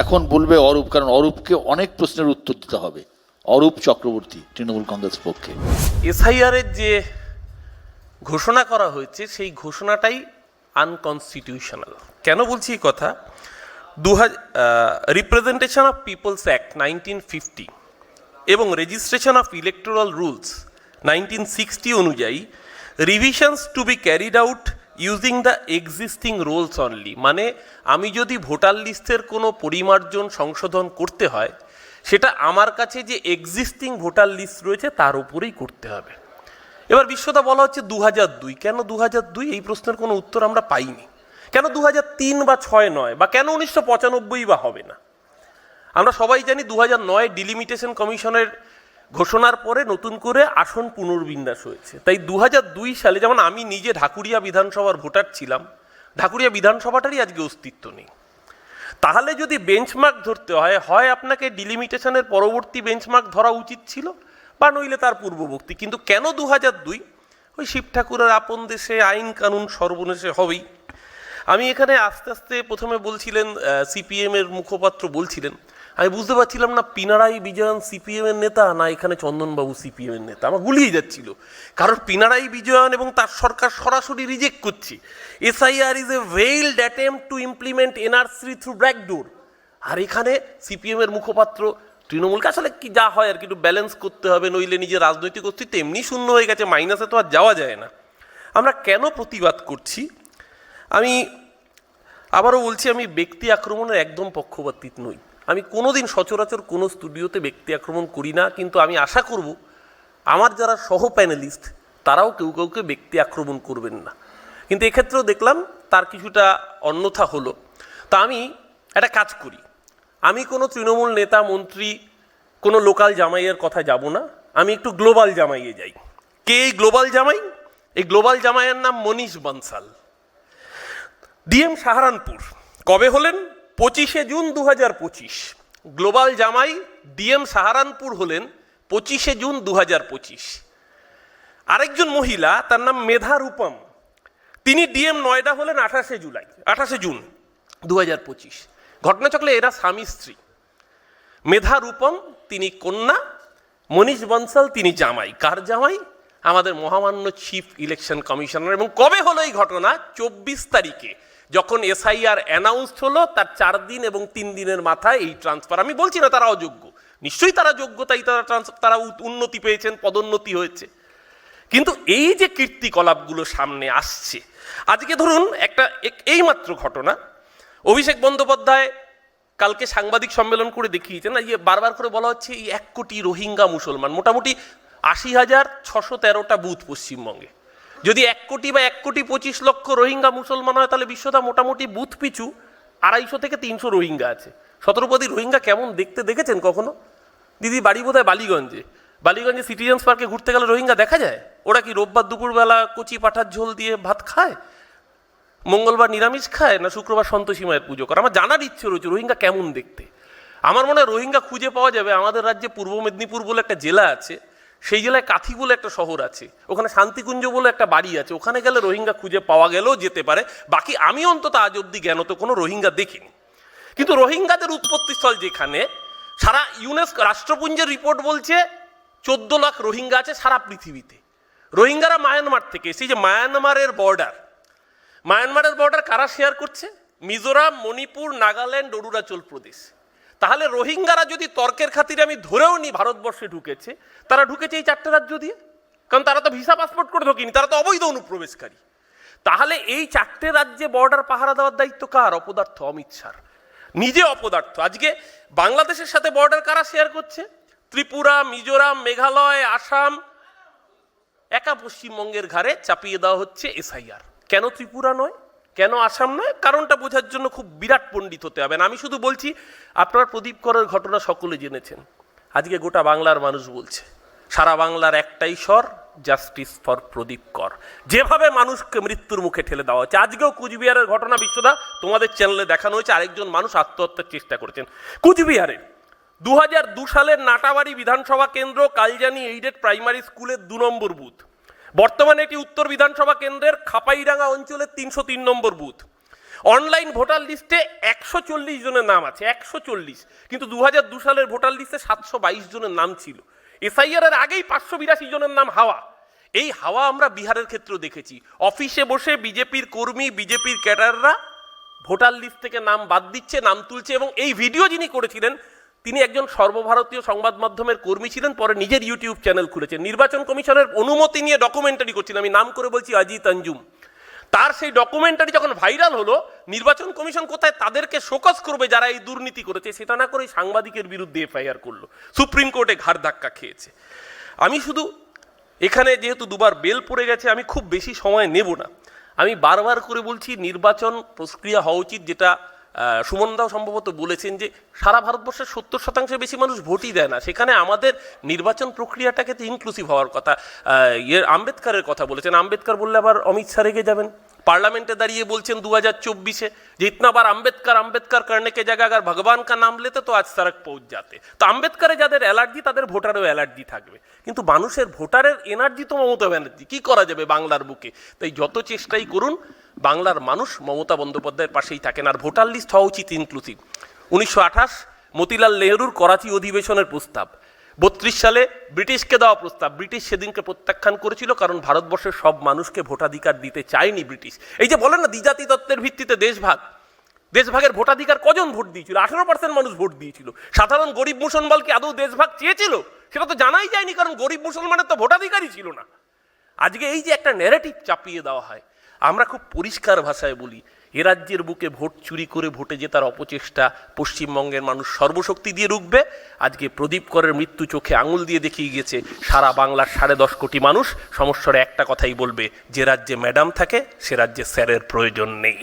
এখন বলবে অরূপ, কারণ অরূপকে অনেক প্রশ্নের উত্তর দিতে হবে। অরূপ চক্রবর্তী, তৃণমূল কংগ্রেস পক্ষে। এসআইআর এর যে ঘোষণা করা হয়েছে, সেই ঘোষণাটাই আনকনস্টিটিউশনাল কেন বলছি এই কথা? দু হাজার representation of people's act nineteen fifty এবং registration of electoral rules nineteen sixty অনুযায়ী revisions to be carried out using the existing rolls only মানে আমি যদি ভোটার লিস্টের কোনো পরিমার্জন সংশোধন করতে হয়, সেটা আমার কাছে যে এক্সিস্টিং ভোটার লিস্ট রয়েছে তার উপরেই করতে হবে। এবার বিশ্বতা বলা হচ্ছে দু হাজার দুই। কেন দু হাজার দুই? এই প্রশ্নের কোনো উত্তর আমরা পাইনি। কেন দু হাজার তিন বা ছয় নয়? বা কেন উনিশশো পঁচানব্বই বা হবে না? আমরা সবাই জানি দু হাজার নয় ডিলিমিটেশন কমিশনের ঘোষণার পরে নতুন করে আসন পুনর্বিন্যাস হয়েছে। তাই দু হাজার দুই সালে যেমন আমি নিজে ঢাকুরিয়া বিধানসভার ভোটার ছিলাম, ঢাকুরিয়া বিধানসভাটারই আজকে অস্তিত্ব নেই। তাহলে যদি বেঞ্চমার্ক ধরতে হয় হয় আপনাকে ডিলিমিটেশনের পরবর্তী বেঞ্চমার্ক ধরা উচিত ছিল, বা নইলে তার পূর্ববর্তী। কিন্তু কেন দু দুই? ওই শিব ঠাকুরের আপন দেশে আইন কানুন সর্বনেশে হবেই। আমি এখানে আস্তে আস্তে প্রথমে বলছিলেন সিপিএমের মুখপাত্র বলছিলেন আমি বুঝতে পারছিলাম না পিনারাই বিজয়ন সিপিএম এর নেতা, না এখানে চন্দনবাবু সিপিএম এর নেতা। আমার গুলিয়ে যাচ্ছিল। কারণ পিনারাই বিজয়ন এবং তার সরকার সরাসরি রিজেক্ট করছে। SIR is a veiled attempt to implement NRC through backdoor আর এখানে সিপিএম এর মুখপাত্র তৃণমূলকে আসলে কি যা হয় আর কি, একটু ব্যালেন্স করতে হবে, নইলে নিজের রাজনৈতিক অস্তিত্ব এমনি শূন্য হয়ে গেছে মাইনাসে তো আর যাওয়া যায় না। আমরা কেন প্রতিবাদ করছি? আমি আবারও বলছি, আমি ব্যক্তি আক্রমণের একদম পক্ষপাতী নই। আমি কোনোদিন সচরাচর কোনো স্টুডিওতে ব্যক্তি আক্রমণ করি না, কিন্তু আমি আশা করব আমার যারা সহ প্যানেলিস্ট তারাও কেউ কাউকে ব্যক্তি আক্রমণ করবেন না। কিন্তু এক্ষেত্রেও দেখলাম তার কিছুটা অন্যথা হলো। তা আমি একটা কাজ করি। আমি কোনো তৃণমূল নেতা, মন্ত্রী, কোনো লোকাল জামাইয়ের কথা যাব না। আমি একটু গ্লোবাল জামাইয়ে যাই। কে এই গ্লোবাল জামাই? এই গ্লোবাল জামাইয়ের নাম মনীষ বনসাল। ডিএম সাহারানপুর। কবে হলেন? পঁচিশে জুন দু হাজার পঁচিশ। গ্লোবাল জামাই ডিএম সাহারানপুর হলেন পঁচিশে জুন দু হাজার পঁচিশ। আরেকজন মহিলা, তার নাম মেধা রূপম। তিনি ডিএম নয়ডা হলেন আঠাশে জুলাই, আঠাশে জুন দু হাজার পঁচিশ ঘটনাচক্রে এরা স্বামী, স্ত্রী। মেধা রূপম, তিনি কন্যা। মনীষ বনসাল, তিনি জামাই। কার জামাই? আমাদের মহামান্য চিফ ইলেকশন কমিশনার। এবং কবে হলো এই ঘটনা? চব্বিশ তারিখে। যখন এসআইআর অ্যানাউন্সড হলো, তার চার দিন এবং তিন দিনের মাথায় এই ট্রান্সফার আমি বলছি না তারা অযোগ্য নিশ্চয়ই তারা যোগ্যতাই তারা ট্রান্স তারা উন্নতি পেয়েছেন, পদোন্নতি হয়েছে। কিন্তু এই যে কীর্তিকলাপগুলো সামনে আসছে, আজকে ধরুন একটা এক- এইমাত্র ঘটনা। অভিষেক বন্দ্যোপাধ্যায় কালকে সাংবাদিক সম্মেলন করে দেখিয়েছেন, না যে বারবার করে বলা হচ্ছে এই এক কোটি রোহিঙ্গা মুসলমান। মোটামুটি আশি হাজার ছশো তেরোটা বুথ পশ্চিমবঙ্গে। যদি এক কোটি বা এক কোটি পঁচিশ লক্ষ রোহিঙ্গা মুসলমান হয়, তাহলে বিশ্বদা মোটামুটি বুথ পিছু, আড়াইশো থেকে তিনশো রোহিঙ্গা আছে। শতরূপতি রোহিঙ্গা কেমন দেখতে দেখেছেন কখনো? দিদি, বাড়ি বোধহয় বালিগঞ্জে। বালিগঞ্জে সিটিজেন্স পার্কে ঘুরতে গেলে রোহিঙ্গা দেখা যায়? ওরা কি রোববার দুপুরবেলা কচি পাঠার ঝোল দিয়ে ভাত খায়? মঙ্গলবার নিরামিষ খায় না শুক্রবার সন্তোষী মায়ের পুজো করে? আমার জানার ইচ্ছে রয়েছে রোহিঙ্গা কেমন দেখতে। আমার মনে হয় রোহিঙ্গা খুঁজে পাওয়া যাবে। আমাদের রাজ্যে পূর্ব মেদিনীপুর বলে একটা জেলা আছে। সেই জেলায় কাথি বলে একটা শহর আছে, ওখানে শান্তিকুঞ্জ বলে একটা বাড়ি আছে, ওখানে গেলে রোহিঙ্গা খুঁজে পাওয়া গেলেও যেতে পারে, বাকি আমি অন্তত আজ অব্দি জ্ঞানত কোনো রোহিঙ্গা দেখিনি। কিন্তু রোহিঙ্গাদের উৎপত্তিস্থল যেখানে, সারা ইউনেস্কো রাষ্ট্রপুঞ্জের রিপোর্ট বলছে চোদ্দ লাখ রোহিঙ্গা আছে সারা পৃথিবীতে। রোহিঙ্গারা মায়ানমার থেকে সেই যে মায়ানমারের বর্ডার মায়ানমারের বর্ডার কারা শেয়ার করছে? মিজোরাম, মণিপুর, নাগাল্যান্ড, অরুণাচল প্রদেশ। তাহলে রোহিঙ্গারা যদি তর্কের খাতিরে আমি ধরেও নিই ভারতবর্ষে ঢুকেছে, তারা ঢুকেছে এই চারটে রাজ্য দিয়ে? কারণ তারা তো ভিসা পাসপোর্ট করে ঢোকেনি, তারা তো অবৈধ অনুপ্রবেশকারী। তাহলে এই চারটে রাজ্যে বর্ডার পাহারা দেওয়ার দায়িত্ব কার? অপদার্থ অমিত শাহর। নিজে অপদার্থ। আজকে বাংলাদেশের সাথে বর্ডার কারা শেয়ার করছে? ত্রিপুরা, মিজোরাম, মেঘালয়, আসাম, একা পশ্চিমবঙ্গের ঘাড়ে চাপিয়ে দেওয়া হচ্ছে এসআইআর কেন ত্রিপুরা নয়? কেন আসাম নয় কারণটা বোঝার জন্য খুব বিরাট পণ্ডিত হতে হবে। আমি শুধু বলছি, আপনার প্রদীপ করের ঘটনা সকলে জেনেছেন। আজকে গোটা বাংলার মানুষ বলছে, সারা বাংলার একটাই স্বর জাস্টিস ফর প্রদীপ কর। যেভাবে মানুষকে মৃত্যুর মুখে ঠেলে দেওয়া হচ্ছে আজকেও কুচবিহারের ঘটনা বিশ্বদা তোমাদের চ্যানেলে দেখানো হয়েছে। আরেকজন মানুষ আত্মহত্যার চেষ্টা করেছেন। কুচবিহারে দু হাজার দু সালের নাটাবাড়ি বিধানসভা কেন্দ্র, কালজানি এইডেড প্রাইমারি স্কুলের দু নম্বর বুথ। বর্তমানে এটি উত্তর বিধানসভা কেন্দ্রের খাপাইডাঙ্গা অঞ্চলের তিনশো তিন নম্বর বুথ। অনলাইন ভোটার লিস্টে একশো চল্লিশ জনের নাম আছে, একশো চল্লিশ। কিন্তু দু হাজার দু সালের ভোটার লিস্টে সাতশো বাইশ জনের নাম ছিল। এসআইআর এর আগেই পাঁচশো বিরাশি জনের নাম হাওয়া। এই হাওয়া আমরা বিহারের ক্ষেত্রেও দেখেছি। অফিসে বসে বিজেপির কর্মী, বিজেপির ক্যাডাররা ভোটার লিস্ট থেকে নাম বাদ দিচ্ছে, নাম তুলছে এবং এই ভিডিও যিনি করেছিলেন তিনি একজন সর্বভারতীয় সংবাদ মাধ্যমের কর্মী ছিলেন, পরে নিজের ইউটিউব চ্যানেল খুলেছেন। নির্বাচন কমিশনের অনুমতি নিয়ে ডকুমেন্টারি করছিলেন। আমি নাম করে বলছি অজিত অঞ্জুম তার সেই ডকুমেন্টারি যখন ভাইরাল হলো, নির্বাচন কমিশন কোথায় তাদেরকে শোকস করবে যারা এই দুর্নীতি করেছে, সেটা না করে সাংবাদিকের বিরুদ্ধে এফআইআর করল। সুপ্রিম কোর্টে ঘাড় ধাক্কা খেয়েছে। আমি শুধু এখানে যেহেতু দুবার বেল পড়ে গেছে, আমি খুব বেশি সময় নেব না। আমি বারবার করে বলছি, নির্বাচন প্রক্রিয়া হওয়া উচিত, যেটা সুমনদাও সম্ভবত বলেছেন যে সারা ভারতবর্ষের সত্তর শতাংশের বেশি মানুষ ভোটই দেয় না। সেখানে আমাদের নির্বাচন প্রক্রিয়াটাকে তো ইনক্লুসিভ হওয়ার কথা ইয়ে আম্বেদকারের কথা বলেছেন। আম্বেদকার বললে আবার অমিত শাহ রেগে যাবেন। পার্লামেন্টে দাঁড়িয়ে বলছেন দু হাজার চব্বিশে যে इतना बार আম্বেদকর আম্বেদকর কর্ণেকে জায়গা আগার ভগবান কা নাম লেতে তো আজ সারক পৌঁছ যাতে। তো আম্বেদকরে যাদের অ্যালার্জি, তাদের ভোটারেও অ্যালার্জি থাকবে। কিন্তু মানুষের ভোটারের এনার্জি তো মমতা ব্যানার্জি। কী করা যাবে বাংলার বুকে? তাই যত চেষ্টাই করুন, বাংলার মানুষ মমতা বন্দ্যোপাধ্যায়ের পাশেই থাকেন। আর ভোটার লিস্ট হওয়া উচিত ইনক্লুসিভ উনিশশো আঠাশ মতিলাল নেহরুর করাচি অধিবেশনের প্রস্তাব। বত্রিশ সালে ব্রিটিশকে দেওয়া প্রস্তাব। ব্রিটিশ সেদিনকে প্রত্যাখ্যান করেছিল কারণ ভারতবর্ষের সব মানুষকে ভোটাধিকার দিতে চায়নি ব্রিটিশ। এই যে বলেন না দ্বিজাতি তত্ত্বের ভিত্তিতে দেশভাগ। দেশভাগের ভোটাধিকার কজন ভোট দিয়েছিল? আঠারো পার্সেন্ট মানুষ ভোট দিয়েছিল। সাধারণ গরিব মুসলমান কি আদৌ দেশভাগ চেয়েছিল? সেটা তো জানাই যায়নি, কারণ গরিব মুসলমানের তো ভোটাধিকারই ছিল না। আজকে এই যে একটা ন্যারেটিভ চাপিয়ে দেওয়া হয়, আমরা খুব পরিষ্কার ভাষায় বলি এ রাজ্যের বুকে ভোট চুরি করে ভোটে জেতার অপচেষ্টা পশ্চিমবঙ্গের মানুষ সর্বশক্তি দিয়ে রুখবে। আজকে প্রদীপ করের মৃত্যু চোখে আঙুল দিয়ে দেখিয়ে গেছে সারা বাংলার সাড়ে দশ কোটি মানুষ। সমস্যার একটা কথাই বলবে, যে রাজ্যে ম্যাডাম থাকে, সে রাজ্যে স্যারের প্রয়োজন নেই।